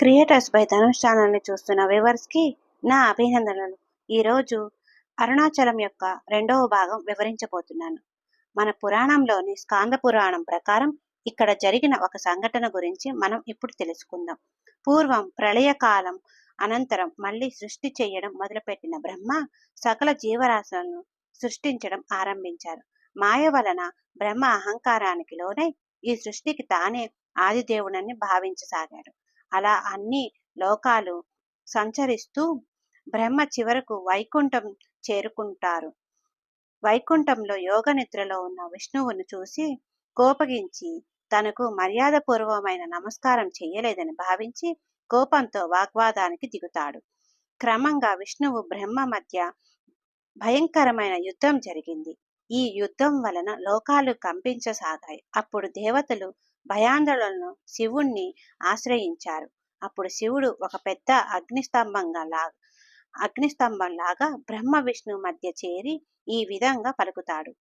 Creators by Dhanush ఛానల్ని చూస్తున్న వ్యూవర్స్కి నా అభినందనలు. ఈరోజు అరుణాచలం యొక్క రెండవ భాగం వివరించబోతున్నాను. మన పురాణంలోని స్కాంద పురాణం ప్రకారం ఇక్కడ జరిగిన ఒక సంఘటన గురించి మనం ఇప్పుడు తెలుసుకుందాం. పూర్వం ప్రళయకాలం అనంతరం మళ్ళీ సృష్టి చేయడం మొదలుపెట్టిన బ్రహ్మ సకల జీవరాశులను సృష్టించడం ఆరంభించారు. మాయ వలన బ్రహ్మ అహంకారానికి లోనై ఈ సృష్టికి తానే ఆదిదేవుడని భావించసాగాడు. అలా అన్ని లోకాలు సంచరిస్తూ బ్రహ్మ చివరకు వైకుంఠం చేరుకుంటారు. వైకుంఠంలో యోగ నిద్రలో ఉన్న విష్ణువును చూసి కోపగించి తనకు మర్యాదపూర్వమైన నమస్కారం చేయలేదని భావించి కోపంతో వాగ్వాదానికి దిగుతాడు. క్రమంగా విష్ణువు బ్రహ్మ మధ్య భయంకరమైన యుద్ధం జరిగింది. ఈ యుద్ధం వలన లోకాలు కంపించసాగాయి. అప్పుడు దేవతలు భయాందోళనను శివుణ్ణి ఆశ్రయించారు. అప్పుడు శివుడు ఒక పెద్ద అగ్నిస్తంభంగా లాగా అగ్నిస్తంభం లాగా బ్రహ్మ విష్ణు మధ్య చేరి ఈ విధంగా పలుకుతాడు.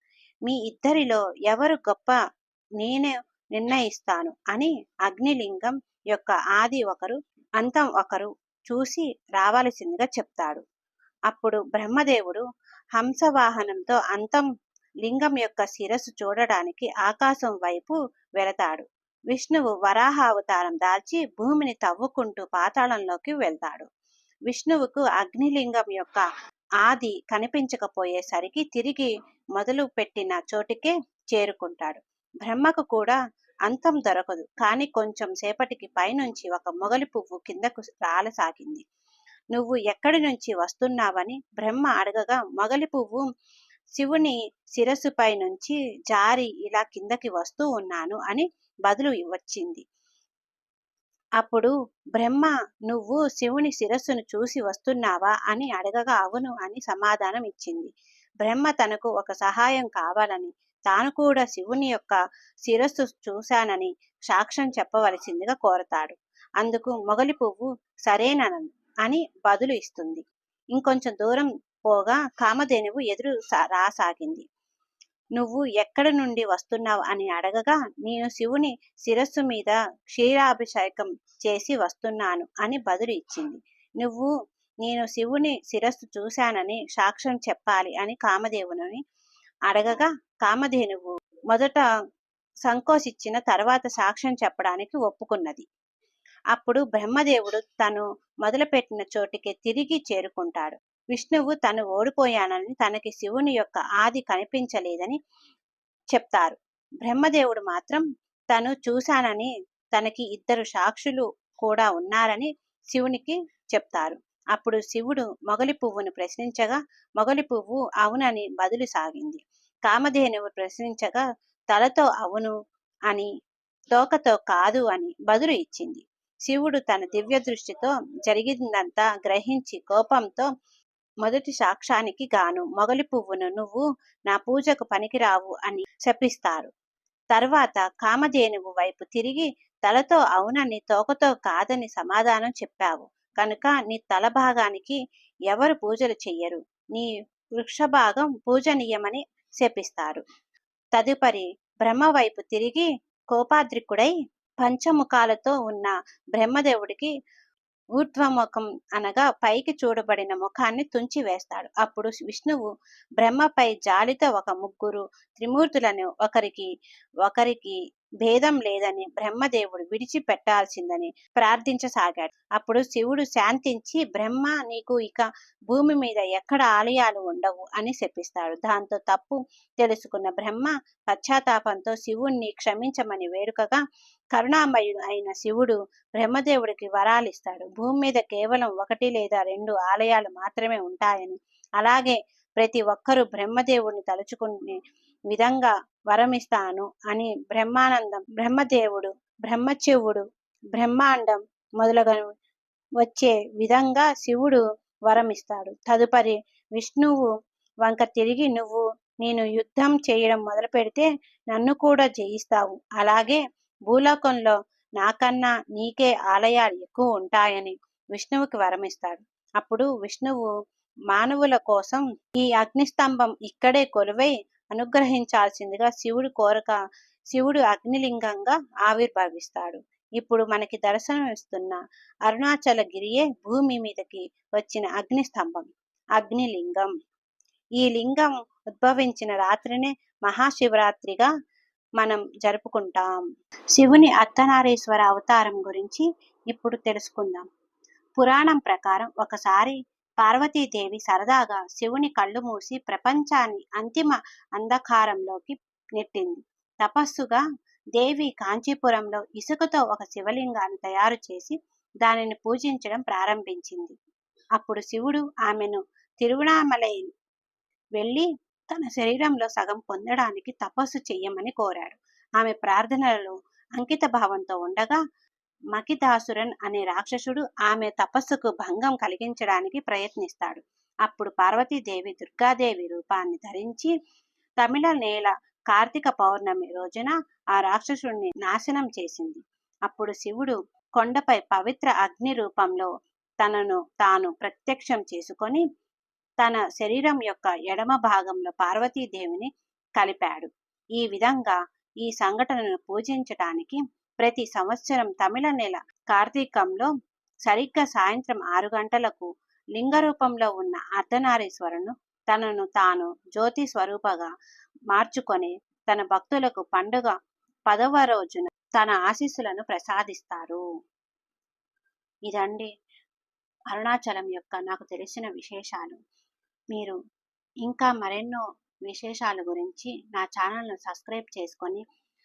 మీ ఇద్దరిలో ఎవరు గొప్ప నేనే నిర్ణయిస్తాను అని అగ్నిలింగం యొక్క ఆది ఒకరు అంతం ఒకరు చూసి రావాల్సిందిగా చెప్తాడు. అప్పుడు బ్రహ్మదేవుడు హంసవాహనంతో అంతం లింగం యొక్క శిరస్సు చూడడానికి ఆకాశం వైపు వెళతాడు. విష్ణువు వరాహ అవతారం దాల్చి భూమిని తవ్వుకుంటూ పాతాళంలోకి వెళ్తాడు. విష్ణువుకు అగ్నిలింగం యొక్క ఆది కనిపించకపోయేసరికి తిరిగి మొదలు పెట్టిన చోటికే చేరుకుంటాడు. బ్రహ్మకు కూడా అంతం దొరకదు కానీ కొంచెం సేపటికి పైనుంచి ఒక మొగలి పువ్వు కిందకు రాలసాగింది. నువ్వు ఎక్కడి నుంచి వస్తున్నావని బ్రహ్మ అడగగా మొగలి పువ్వు శివుని శిరస్సుపై నుంచి జారి ఇలా కిందకి వస్తూ ఉన్నాను అని బదులు వచ్చింది. అప్పుడు బ్రహ్మ నువ్వు శివుని శిరస్సును చూసి వస్తున్నావా అని అడగగా అవును అని సమాధానం ఇచ్చింది. బ్రహ్మ తనకు ఒక సహాయం కావాలని తాను కూడా శివుని యొక్క శిరస్సు చూశానని సాక్ష్యం చెప్పవలసిందిగా కోరతాడు. అందుకు మొగలి పువ్వు సరేనను అని బదులు ఇస్తుంది. ఇంకొంచెం దూరం పోగా కామధేనువు ఎదురు రాసాగింది. నువ్వు ఎక్కడి నుండి వస్తున్నావు? అని అడగగా నేను శివుని శిరస్సు మీద క్షీరాభిషేకం చేసి వస్తున్నాను అని బదులు ఇచ్చింది. నువ్వు నేను శివుని శిరస్సు చూశానని సాక్ష్యం చెప్పాలి అని కామదేవుని అడగగా కామధేనువు మొదట సంకోచించిన తర్వాత సాక్ష్యం చెప్పడానికి ఒప్పుకున్నది. అప్పుడు బ్రహ్మదేవుడు తను మొదలుపెట్టిన చోటికి తిరిగి చేరుకుంటాడు. విష్ణువు తను ఓడిపోయానని తనకి శివుని యొక్క ఆది కనిపించలేదని చెప్తారు. బ్రహ్మదేవుడు మాత్రం తను చూశానని తనకి ఇద్దరు సాక్షులు కూడా ఉన్నారని శివునికి చెప్తారు. అప్పుడు శివుడు మొగలి పువ్వును ప్రశ్నించగా మొగలి పువ్వు అవునని బదులు సాగింది. కామధేనువు ప్రశ్నించగా తలతో అవును అని తోకతో కాదు అని బదులు ఇచ్చింది. శివుడు తన దివ్య దృష్టితో జరిగిందంతా గ్రహించి కోపంతో మొదటి సాక్ష్యానికి గాను మొగలి పువ్వును నువ్వు నా పూజకు పనికిరావు అని శపిస్తారు. తర్వాత కామధేనువు వైపు తిరిగి తలతో అవునని తోకతో కాదని సమాధానం చెప్పావు. కనుక నీ తల భాగానికి ఎవరు పూజలు చెయ్యరు. నీ వృక్ష భాగం పూజనీయమని శపిస్తారు. తదుపరి బ్రహ్మ వైపు తిరిగి కోపాద్రికుడై పంచముఖాలతో ఉన్న బ్రహ్మదేవుడికి ఊర్ధ్వముఖం అనగా పైకి చూడబడిన ముఖాన్ని తుంచి వేస్తాడు. అప్పుడు విష్ణువు బ్రహ్మపై జాలితో ఒక ముగ్గురు త్రిమూర్తులను ఒకరికి ఒకరికి భేదం లేదని బ్రహ్మదేవుడు విడిచిపెట్టాల్సిందని ప్రార్థించసాగాడు. అప్పుడు శివుడు శాంతించి బ్రహ్మ నీకు ఇక భూమి మీద ఎక్కడ ఆలయాలు ఉండవు అని శపిస్తాడు. దాంతో తప్పు తెలుసుకున్న బ్రహ్మ పశ్చాత్తాపంతో శివుణ్ణి క్షమించమని వేడుకగా కరుణామయుడు అయిన శివుడు బ్రహ్మదేవుడికి వరాలిస్తాడు. భూమి మీద కేవలం ఒకటి లేదా రెండు ఆలయాలు మాత్రమే ఉంటాయని అలాగే ప్రతి ఒక్కరూ బ్రహ్మదేవుడిని తలుచుకునే విధంగా వరమిస్తాను అని బ్రహ్మానందం బ్రహ్మదేవుడు బ్రహ్మశివుడు బ్రహ్మాండం మొదలగు వచ్చే విధంగా శివుడు వరమిస్తాడు. తదుపరి విష్ణువు వంక తిరిగి నువ్వు నేను యుద్ధం చేయడం మొదలు పెడితే నన్ను కూడా జయిస్తావు. అలాగే భూలోకంలో నాకన్నా నీకే ఆలయాలు ఎక్కువ ఉంటాయని విష్ణువుకి వరమిస్తాడు. అప్పుడు విష్ణువు మానవుల కోసం ఈ అగ్నిస్తంభం ఇక్కడే కొలువై అనుగ్రహించాల్సిందిగా శివుడు కోరక శివుడు అగ్నిలింగంగా ఆవిర్భవిస్తాడు. ఇప్పుడు మనకి దర్శనం ఇస్తున్న అరుణాచల గిరియే భూమి మీదకి వచ్చిన అగ్ని స్తంభం అగ్నిలింగం. ఈ లింగం ఉద్భవించిన రాత్రినే మహాశివరాత్రిగా మనం జరుపుకుంటాం. శివుని అర్ధనారీశ్వర అవతారం గురించి ఇప్పుడు తెలుసుకుందాం. పురాణం ప్రకారం ఒకసారి పార్వతీదేవి సరదాగా శివుని కళ్ళు మూసి ప్రపంచాన్ని అంతిమ అంధకారంలోకి నెట్టింది. తపస్సుగా దేవి కాంచీపురంలో ఇసుకతో ఒక శివలింగాన్ని తయారు చేసి దానిని పూజించడం ప్రారంభించింది. అప్పుడు శివుడు ఆమెను తిరువణామలై వెళ్ళి తన శరీరంలో సగం పొందడానికి తపస్సు చెయ్యమని కోరాడు. ఆమె ప్రార్థనలలో అంకిత భావంతో ఉండగా మకిదాసురన్ అనే రాక్షసుడు ఆమె తపస్సుకు భంగం కలిగించడానికి ప్రయత్నిస్తాడు. అప్పుడు పార్వతీదేవి దుర్గాదేవి రూపాన్ని ధరించి తమిళ నేల కార్తీక పౌర్ణమి రోజున ఆ రాక్షసుడిని నాశనం చేసింది. అప్పుడు శివుడు కొండపై పవిత్ర అగ్ని రూపంలో తనను తాను ప్రత్యక్షం చేసుకొని తన శరీరం యొక్క ఎడమ భాగంలో పార్వతీదేవిని కలిపాడు. ఈ విధంగా ఈ సంఘటనను పూజించటానికి ప్రతి సంవత్సరం తమిళ నెల కార్తీకంలో సరిగ్గా సాయంత్రం ఆరు గంటలకు లింగ రూపంలో ఉన్న అర్ధనారీశ్వరును తనను తాను జ్యోతి స్వరూపగా మార్చుకొని తన భక్తులకు పండుగ పదవ రోజున తన ఆశీస్సులను ప్రసాదిస్తారు. ఇదండి అరుణాచలం యొక్క నాకు తెలిసిన విశేషాలు. మీరు ఇంకా మరెన్నో విశేషాల గురించి నా ఛానల్ను సబ్స్క్రైబ్ చేసుకొని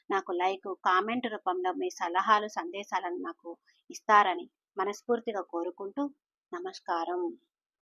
నాకు లైక్ కామెంట్ రూపంలో మీ సలహాలు సందేశాలను నాకు ఇస్తారని మనస్ఫూర్తిగా కోరుకుంటూ నమస్కారం.